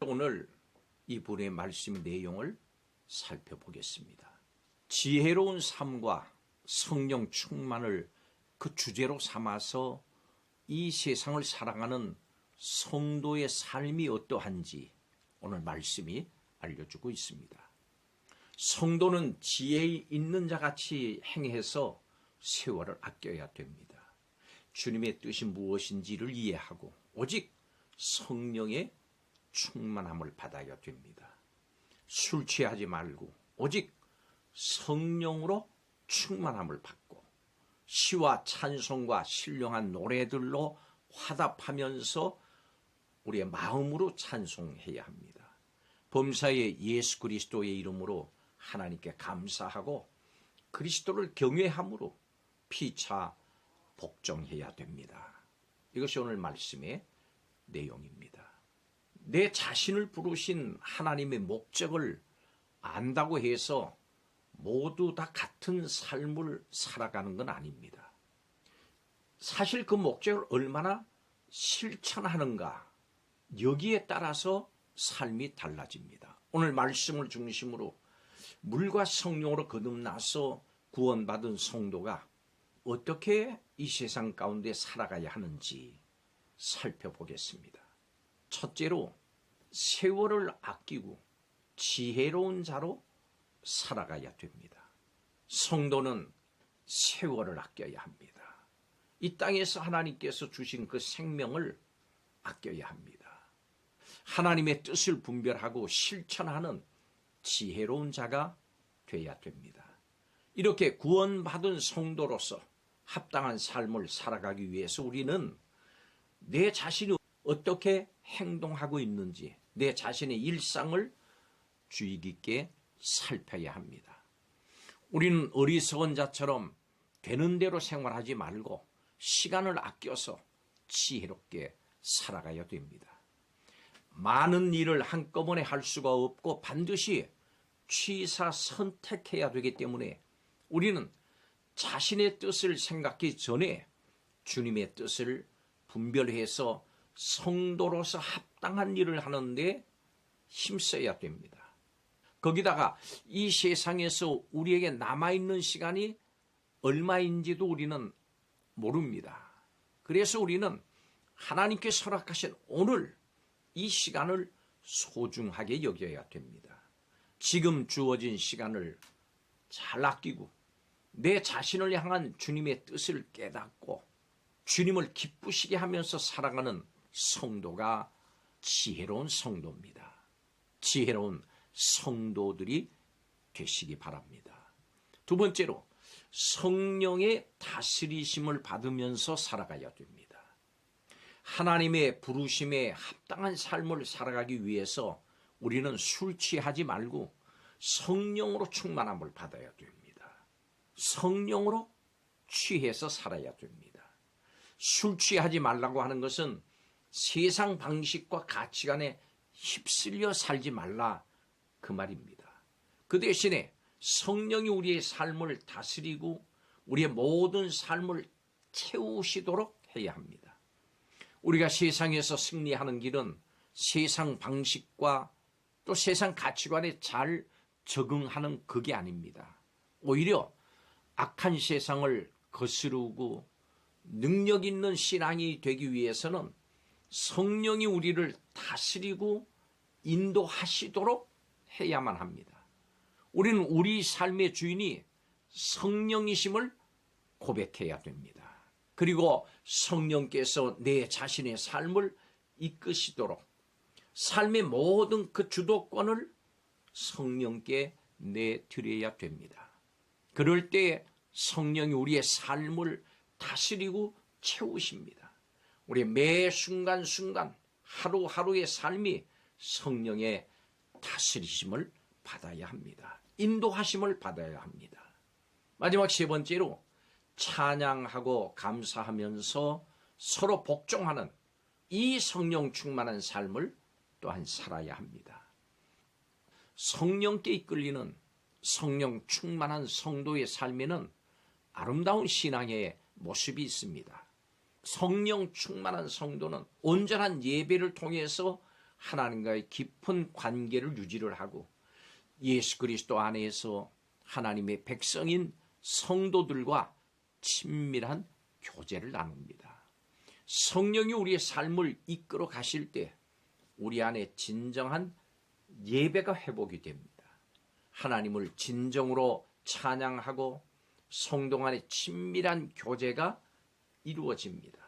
오늘 이분의 말씀 내용을 살펴보겠습니다. 지혜로운 삶과 성령 충만을 그 주제로 삼아서 이 세상을 살아가는 성도의 삶이 어떠한지 오늘 말씀이 알려주고 있습니다. 성도는 지혜 있는 자 같이 행해서 세월을 아껴야 됩니다. 주님의 뜻이 무엇인지를 이해하고 오직 성령의 충만함을 받아야 됩니다. 술 취하지 말고 오직 성령으로 충만함을 받고 시와 찬송과 신령한 노래들로 화답하면서 우리의 마음으로 찬송해야 합니다. 범사의 예수 그리스도의 이름으로 하나님께 감사하고 그리스도를 경외함으로 피차 복종해야 됩니다. 이것이 오늘 말씀의 내용입니다. 내 자신을 부르신 하나님의 목적을 안다고 해서 모두 다 같은 삶을 살아가는 건 아닙니다. 사실 그 목적을 얼마나 실천하는가, 여기에 따라서 삶이 달라집니다. 오늘 말씀을 중심으로 물과 성령으로 거듭나서 구원받은 성도가 어떻게 이 세상 가운데 살아가야 하는지 살펴보겠습니다. 첫째로 세월을 아끼고 지혜로운 자로 살아가야 됩니다. 성도는 세월을 아껴야 합니다. 이 땅에서 하나님께서 주신 그 생명을 아껴야 합니다. 하나님의 뜻을 분별하고 실천하는 지혜로운 자가 되어야 됩니다. 이렇게 구원받은 성도로서 합당한 삶을 살아가기 위해서 우리는 내 자신이 어떻게 행동하고 있는지 내 자신의 일상을 주의 깊게 살펴야 합니다. 우리는 어리석은 자처럼 되는 대로 생활하지 말고 시간을 아껴서 지혜롭게 살아가야 됩니다. 많은 일을 한꺼번에 할 수가 없고 반드시 취사 선택해야 되기 때문에 우리는 자신의 뜻을 생각하기 전에 주님의 뜻을 분별해서 성도로서 합당한 일을 하는데 힘써야 됩니다. 거기다가 이 세상에서 우리에게 남아있는 시간이 얼마인지도 우리는 모릅니다. 그래서 우리는 하나님께 설악하신 오늘 이 시간을 소중하게 여겨야 됩니다. 지금 주어진 시간을 잘 아끼고 내 자신을 향한 주님의 뜻을 깨닫고 주님을 기쁘시게 하면서 살아가는 성도가 지혜로운 성도입니다. 지혜로운 성도들이 되시기 바랍니다. 두 번째로 성령의 다스리심을 받으면서 살아가야 됩니다. 하나님의 부르심에 합당한 삶을 살아가기 위해서 우리는 술 취하지 말고 성령으로 충만함을 받아야 됩니다. 성령으로 취해서 살아야 됩니다. 술 취하지 말라고 하는 것은 세상 방식과 가치관에 휩쓸려 살지 말라 그 말입니다. 그 대신에 성령이 우리의 삶을 다스리고 우리의 모든 삶을 채우시도록 해야 합니다. 우리가 세상에서 승리하는 길은 세상 방식과 또 세상 가치관에 잘 적응하는 그게 아닙니다. 오히려 악한 세상을 거스르고 능력 있는 신앙이 되기 위해서는 성령이 우리를 다스리고 인도하시도록 해야만 합니다. 우리는 우리 삶의 주인이 성령이심을 고백해야 됩니다. 그리고 성령께서 내 자신의 삶을 이끄시도록 삶의 모든 그 주도권을 성령께 내드려야 됩니다. 그럴 때 성령이 우리의 삶을 다스리고 채우십니다. 우리 매 순간순간 하루하루의 삶이 성령의 다스리심을 받아야 합니다. 인도하심을 받아야 합니다. 마지막 세 번째로 찬양하고 감사하면서 서로 복종하는 이 성령 충만한 삶을 또한 살아야 합니다. 성령께 이끌리는 성령 충만한 성도의 삶에는 아름다운 신앙의 모습이 있습니다. 성령 충만한 성도는 온전한 예배를 통해서 하나님과의 깊은 관계를 유지를 하고 예수 그리스도 안에서 하나님의 백성인 성도들과 친밀한 교제를 나눕니다. 성령이 우리의 삶을 이끌어 가실 때 우리 안에 진정한 예배가 회복이 됩니다. 하나님을 진정으로 찬양하고 성도 간의 친밀한 교제가 이루어집니다.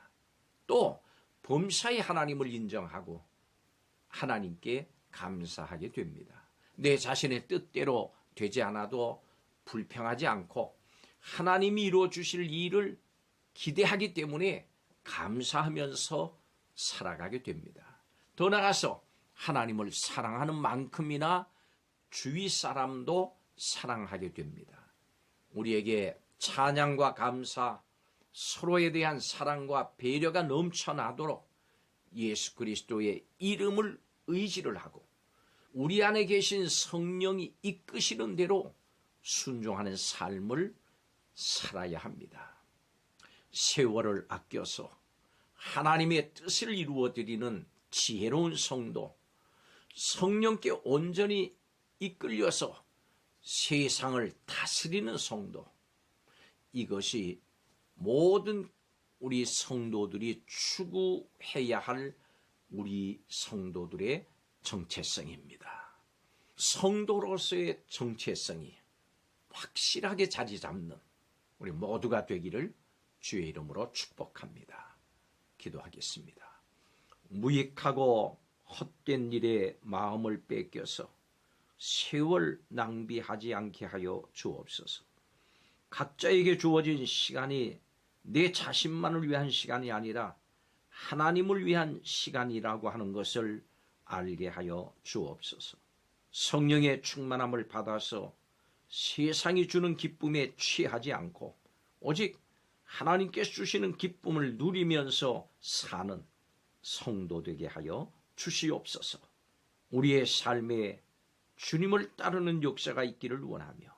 또 범사의 하나님을 인정하고 하나님께 감사하게 됩니다. 내 자신의 뜻대로 되지 않아도 불평하지 않고 하나님이 이루어 주실 일을 기대하기 때문에 감사하면서 살아가게 됩니다. 더 나아가서 하나님을 사랑하는 만큼이나 주위 사람도 사랑하게 됩니다. 우리에게 찬양과 감사, 서로에 대한 사랑과 배려가 넘쳐나도록 예수 그리스도의 이름을 의지를 하고 우리 안에 계신 성령이 이끄시는 대로 순종하는 삶을 살아야 합니다. 세월을 아껴서 하나님의 뜻을 이루어 드리는 지혜로운 성도, 성령께 온전히 이끌려서 세상을 다스리는 성도, 이것이 모든 우리 성도들이 추구해야 할 우리 성도들의 정체성입니다. 성도로서의 정체성이 확실하게 자리 잡는 우리 모두가 되기를 주의 이름으로 축복합니다. 기도하겠습니다. 무익하고 헛된 일에 마음을 뺏겨서 세월 낭비하지 않게 하여 주옵소서. 각자에게 주어진 시간이 내 자신만을 위한 시간이 아니라 하나님을 위한 시간이라고 하는 것을 알게 하여 주옵소서. 성령의 충만함을 받아서 세상이 주는 기쁨에 취하지 않고 오직 하나님께서 주시는 기쁨을 누리면서 사는 성도 되게 하여 주시옵소서. 우리의 삶에 주님을 따르는 역사가 있기를 원하며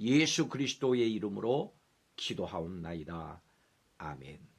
예수 그리스도의 이름으로 기도하옵나이다. 아멘.